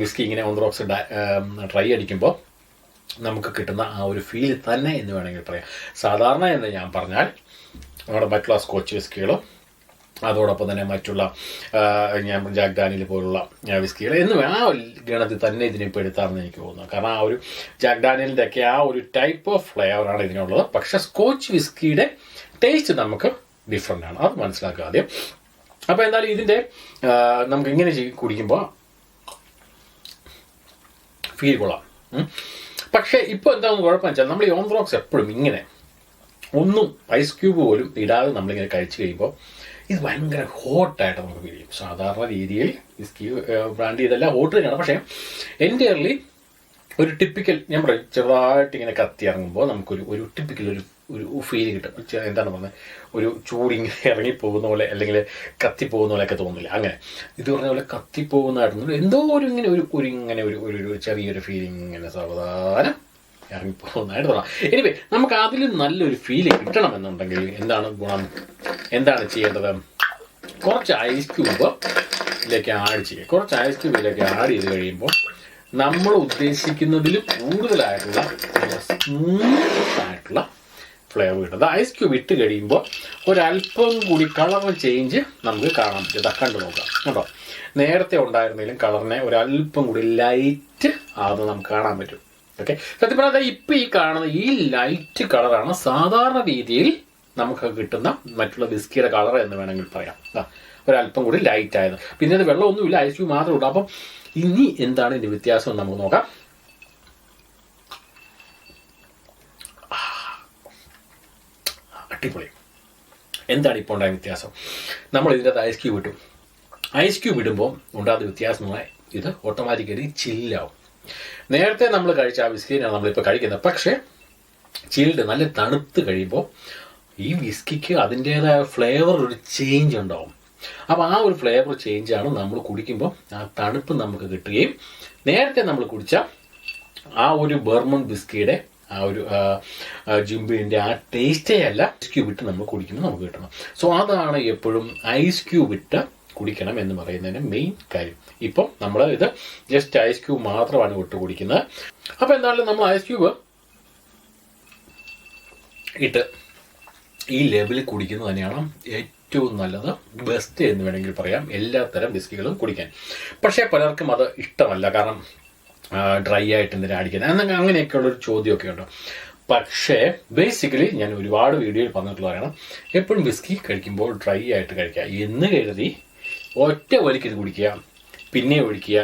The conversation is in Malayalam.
വിസ്കി ഇങ്ങനെ ഓൺറോക്സ് ഡ്രൈ അടിക്കുമ്പോൾ നമുക്ക് കിട്ടുന്ന ആ ഒരു ഫീൽ തന്നെ എന്ന് വേണമെങ്കിൽ പറയാം. സാധാരണ എന്ന് ഞാൻ പറഞ്ഞാൽ നമ്മുടെ മറ്റുള്ള സ്കോച്ച് വിസ്കികളും അതോടൊപ്പം തന്നെ മറ്റുള്ള ഞാൻ ജാക്ക് ഡാനിയൽ പോലുള്ള വിസ്കികൾ എന്ന് ആ ഗണത്തിൽ തന്നെ ഇതിനിപ്പോൾ എടുത്താണെന്ന് എനിക്ക് തോന്നുന്നു. കാരണം ആ ഒരു ജാക്ക് ഡാനിയലിന്റെ ഒക്കെ ആ ഒരു ടൈപ്പ് ഓഫ് ഫ്ലേവറാണ് ഇതിനുള്ളത്. പക്ഷെ സ്കോച്ച് വിസ്കിയുടെ ടേസ്റ്റ് നമുക്ക് ഡിഫറെന്റ് ആണ്. അത് മനസ്സിലാക്കുക ആദ്യം അപ്പോൾ എന്തായാലും ഇതിന്റെ നമുക്ക് ഇങ്ങനെ കുടിക്കുമ്പോൾ ഫീൽ കൊള്ളാം. പക്ഷേ ഇപ്പോൾ എന്താണെന്ന് കുഴപ്പം വെച്ചാൽ നമ്മൾ ഈ ഓൺത്രോക്സ് എപ്പോഴും ഇങ്ങനെ ഒന്നും ഐസ് ക്യൂബ് പോലും ഇടാതെ നമ്മളിങ്ങനെ കഴിച്ചു കഴിയുമ്പോൾ ഇത് ഭയങ്കര ഹോട്ടായിട്ട് നമുക്ക് ഫീൽ ചെയ്യും. സാധാരണ രീതിയിൽ വിസ്കി ബ്രാൻഡ് ചെയ്തല്ല ഹോട്ട് തന്നെയാണ്. പക്ഷേ എന്റെ ഒരു ടിപ്പിക്കൽ ഞാൻ പറയും ചെറുതായിട്ട് ഇങ്ങനെ കത്തി ഇറങ്ങുമ്പോൾ നമുക്കൊരു ഒരു ടിപ്പിക്കൽ ഒരു ഒരു ഫീൽ കിട്ടും. എന്താണ് പറഞ്ഞത്? ഒരു ചൂടിങ്ങനെ ഇറങ്ങിപ്പോകുന്ന പോലെ അല്ലെങ്കിൽ കത്തിപ്പോകുന്ന പോലെയൊക്കെ തോന്നില്ല. അങ്ങനെ. ഇത് പറഞ്ഞ പോലെ കത്തിപ്പോകുന്നതായിരുന്നു എന്തോ ഒരു ഇങ്ങനെ ഒരു ഒരു ഇങ്ങനെ ഒരു ഒരു ചെറിയൊരു ഫീലിംഗ് ഇങ്ങനെ സാവധാനം ഇറങ്ങിപ്പോകുന്നതായിട്ട് തോന്നാം. എനിവേ നമുക്ക് അതിൽ നല്ലൊരു ഫീൽ കിട്ടണമെന്നുണ്ടെങ്കിൽ എന്താണ് ഗുണം? എന്താണ് ചെയ്യേണ്ടത്? കുറച്ച് ഐസ് ക്യൂബ് ഇതിലേക്ക് ആഡ് ചെയ്യുക. കുറച്ച് ഐസ് ക്യൂബ് ഇതിലേക്ക് ആഡ് ചെയ്ത് കഴിയുമ്പോൾ നമ്മൾ ഉദ്ദേശിക്കുന്നതിൽ കൂടുതലായിട്ടുള്ള സ്മൂത്ത് ആയിട്ടുള്ള ഫ്ലേവർ കിട്ടും അത് ഐസ് ക്യൂബ് ഇട്ട് കഴിയുമ്പോൾ ഒരല്പം കൂടി കളർ ചേഞ്ച് നമുക്ക് കാണാൻ പറ്റും. ഇതാ കണ്ടു നോക്കാം. കേട്ടോ നേരത്തെ ഉണ്ടായിരുന്നെങ്കിലും കളറിനെ ഒരല്പം കൂടി ലൈറ്റ് ആകുന്നത് നമുക്ക് കാണാൻ പറ്റും. ഓക്കെ സത്യം പറഞ്ഞാൽ ഇപ്പം ഈ കാണുന്ന ഈ ലൈറ്റ് കളറാണ് സാധാരണ രീതിയിൽ നമുക്ക് കിട്ടുന്ന മറ്റുള്ള ബിസ്കിയുടെ കളർ എന്ന് വേണമെങ്കിൽ പറയാം. ഒരല്പം കൂടി ലൈറ്റ് ആയത്. പിന്നെ അത് വെള്ളമൊന്നുമില്ല ഐസ് ക്യൂബ് മാത്രമേ ഉള്ളൂ. അപ്പം ഇനി എന്താണ് ഇതിന്റെ വ്യത്യാസം എന്ന് നമുക്ക് നോക്കാം. അടിപൊളി. എന്താണ് ഇപ്പോൾ ഉണ്ടായ വ്യത്യാസം? നമ്മൾ ഇതിന്റെ ഐസ് ക്യൂബ് ഇട്ടു. ഐസ് ക്യൂബ് ഇടുമ്പോൾ ഉണ്ടാകുന്ന വ്യത്യാസം എന്ന് ഇത് ഓട്ടോമാറ്റിക്കലി ചില്ലാവും നേരത്തെ നമ്മൾ കഴിച്ച ആ വിസ്കിനാണ് നമ്മളിപ്പോൾ കഴിക്കുന്നത്. പക്ഷേ ചിൽഡ് നല്ല തണുത്ത് കഴിയുമ്പോൾ ഈ വിസ്കിക്ക് അതിന്റേതായ ഫ്ലേവർ ഒരു ചേഞ്ച് ഉണ്ടാവും. അപ്പോൾ ആ ഒരു ഫ്ലേവർ ചേഞ്ചാണ് നമ്മൾ കുടിക്കുമ്പോൾ ആ തണുപ്പ് നമുക്ക് കിട്ടുകയും നേരത്തെ നമ്മൾ കുടിച്ച ആ ഒരു ബർമൺ ബിസ്കിയുടെ ആ ഒരു ജിംബിന്റെ ആ ടേസ്റ്റേ അല്ല ഐസ് ക്യൂബ് ഇട്ട് നമ്മൾ കുടിക്കുന്നത് നമുക്ക് കിട്ടണം. സോ അതാണ് എപ്പോഴും ഐസ് ക്യൂബ് ഇട്ട് കുടിക്കണം എന്ന് പറയുന്നതിന് മെയിൻ കാര്യം. ഇപ്പം നമ്മൾ ഇത് ജസ്റ്റ് ഐസ് ക്യൂബ് മാത്രമാണ് ഇട്ട് കുടിക്കുന്നത്. അപ്പോൾ എന്തായാലും നമ്മൾ ഐസ് ക്യൂബ് ഇട്ട് ഈ ലെവലിൽ കുടിക്കുന്നത് തന്നെയാണ് ഏറ്റവും നല്ലത്. ബെസ്റ്റ് എന്ന് വേണമെങ്കിൽ പറയാം. എല്ലാത്തരം വിസ്കികളും കുടിക്കാൻ. പക്ഷേ പലർക്കും അത് ഇഷ്ടമല്ല. കാരണം ഡ്രൈ ആയിട്ട് എന്തിനാ അടിക്കുന്നത്? എന്നൊക്കെ അങ്ങനെയൊക്കെയുള്ളൊരു ചോദ്യമൊക്കെ ഉണ്ട്? പക്ഷേ ബേസിക്കലി ഞാൻ ഒരുപാട് വീഡിയോയിൽ പറഞ്ഞിട്ടുള്ളതാണ് എപ്പോഴും വിസ്കി കഴിക്കുമ്പോൾ ഡ്രൈ ആയിട്ട് കഴിക്കുക. എന്ന് കരുതി ഒറ്റ വലിക്ക് കുടിക്കുക പിന്നെ ഒഴിക്കുക